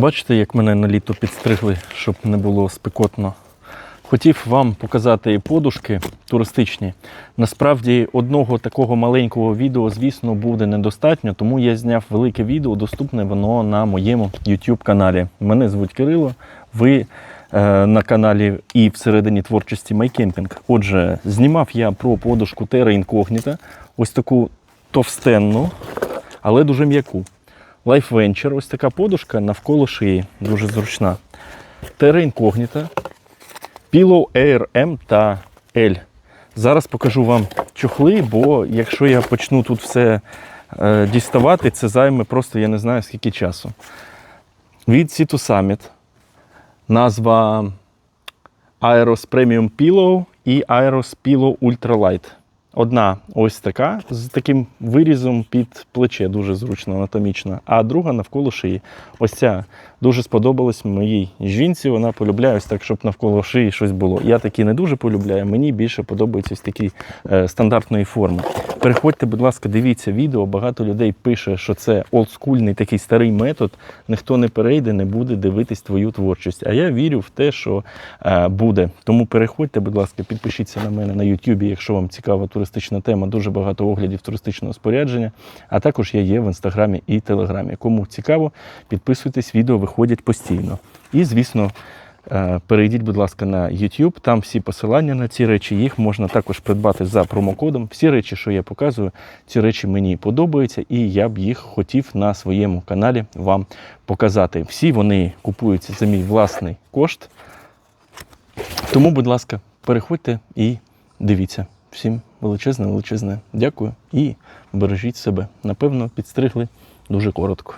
Бачите, як мене на літо підстригли, щоб не було спекотно. Хотів вам показати подушки туристичні. Насправді, одного такого маленького відео, звісно, буде недостатньо, тому я зняв велике відео, доступне воно на моєму YouTube каналі. Мене звуть Кирило. Ви е, на каналі і всередині творчості MyCamping. Отже, знімав я про подушку Terra Incognita, ось таку товстенну, але дуже м'яку. Life Venture, ось така подушка навколо шиї, дуже зручна. Terra Incognita, Pillow Air M та L. Зараз покажу вам чохли, бо якщо я почну тут все е, діставати, це займе просто я не знаю скільки часу. Від Sea to Summit. Назва Aeros Premium Pillow і Aeros Pillow Ultralight. Одна ось така з таким вирізом під плече, дуже зручно, анатомічно, а друга навколо шиї. Ось ця дуже сподобалась моїй жінці. Вона полюбляє ось так, щоб навколо шиї щось було. Я такі не дуже полюбляю. Мені більше подобаються ось такі е, стандартної форми. Переходьте, будь ласка, дивіться відео. Багато людей пише, що це олдскульний такий старий метод. Ніхто не перейде, не буде дивитись твою творчість. А я вірю в те, що е, буде. Тому переходьте, будь ласка, підпишіться на мене на YouTube, якщо вам цікава туристична тема. Дуже багато оглядів туристичного спорядження. А також я є в інстаграмі і телеграмі. Кому цікаво, підписуйтесь, відео виходять постійно. І, звісно. Е, Перейдіть, будь ласка, на YouTube, там всі посилання на ці речі, їх можна також придбати за промокодом. Всі речі, що я показую, ці речі мені подобаються, і я б їх хотів на своєму каналі вам показати. Всі вони купуються за мій власний кошт. Тому, будь ласка, переходьте і дивіться. Всім величезне, величезне дякую і бережіть себе. Напевно, підстригли дуже коротко.